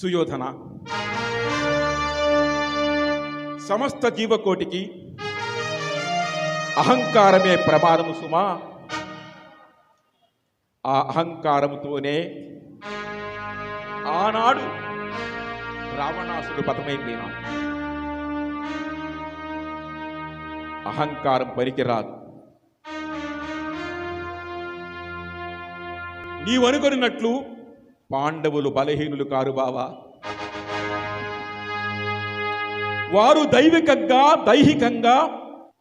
సుయోధన. సమస్త జీవకోటికి అహంకారమే ప్రమాదము సుమా. ఆ అహంకారముతోనే ఆనాడు రావణాసుడు పతమైపోయినాడు అహంకారం పనికిరాదు. నీవనుకొనినట్లు పాండవులు బలహీనులు కారు బావా. వారు దైవికంగా దైహికంగా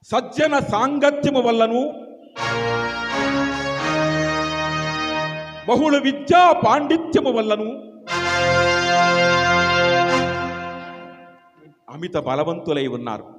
సజ్జన సాంగత్యము వల్లను బహుళ విద్యా పాండిత్యము వల్లను అమిత బలవంతులై ఉన్నారు.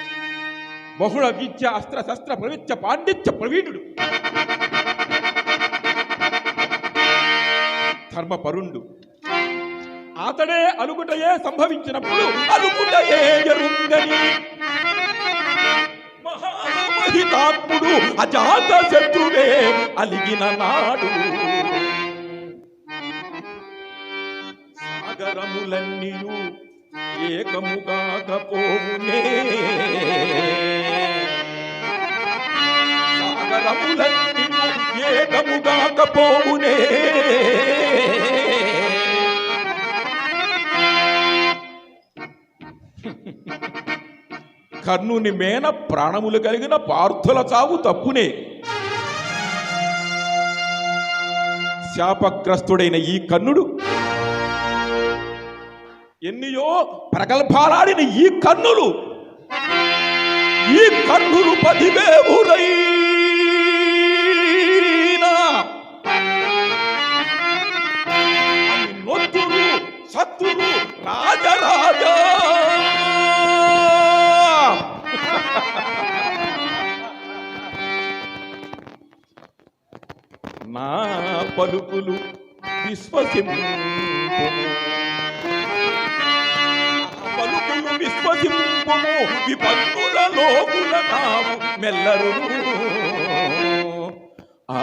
బహుళ విద్య అస్త్ర శస్త్ర ప్రవిత్య పాండిత్య ప్రవీణుడు. ధర్మపరుండు. అతడే అలుగుటయే సంభవించినప్పుడు అలుగుటయే ఎరుంగని మహామహితాత్ముడు అజాత శత్రుడే అలిగిన నాడు. సాగరములన్నీయు ఏకముగాకపోవునే సాగరములన్నీయు ఏకముగాకపోవునే కర్ణుని మేన ప్రాణములు కలిగిన పార్థుల చావు తప్పునే. శాపగ్రస్తుడైన ఈ కన్నుడు ఎన్నియో ప్రగల్భాలాడిన ఈ కన్నులు ఈ కన్నులు పదివేవురైనా అని నొత్తురు సత్తురు రాజరాజా. నా పలుకులు విశ్వసింపు పలుకులు విశ్వసింపుము విపత్తుల లోకుల నాము మెల్లరు ఆ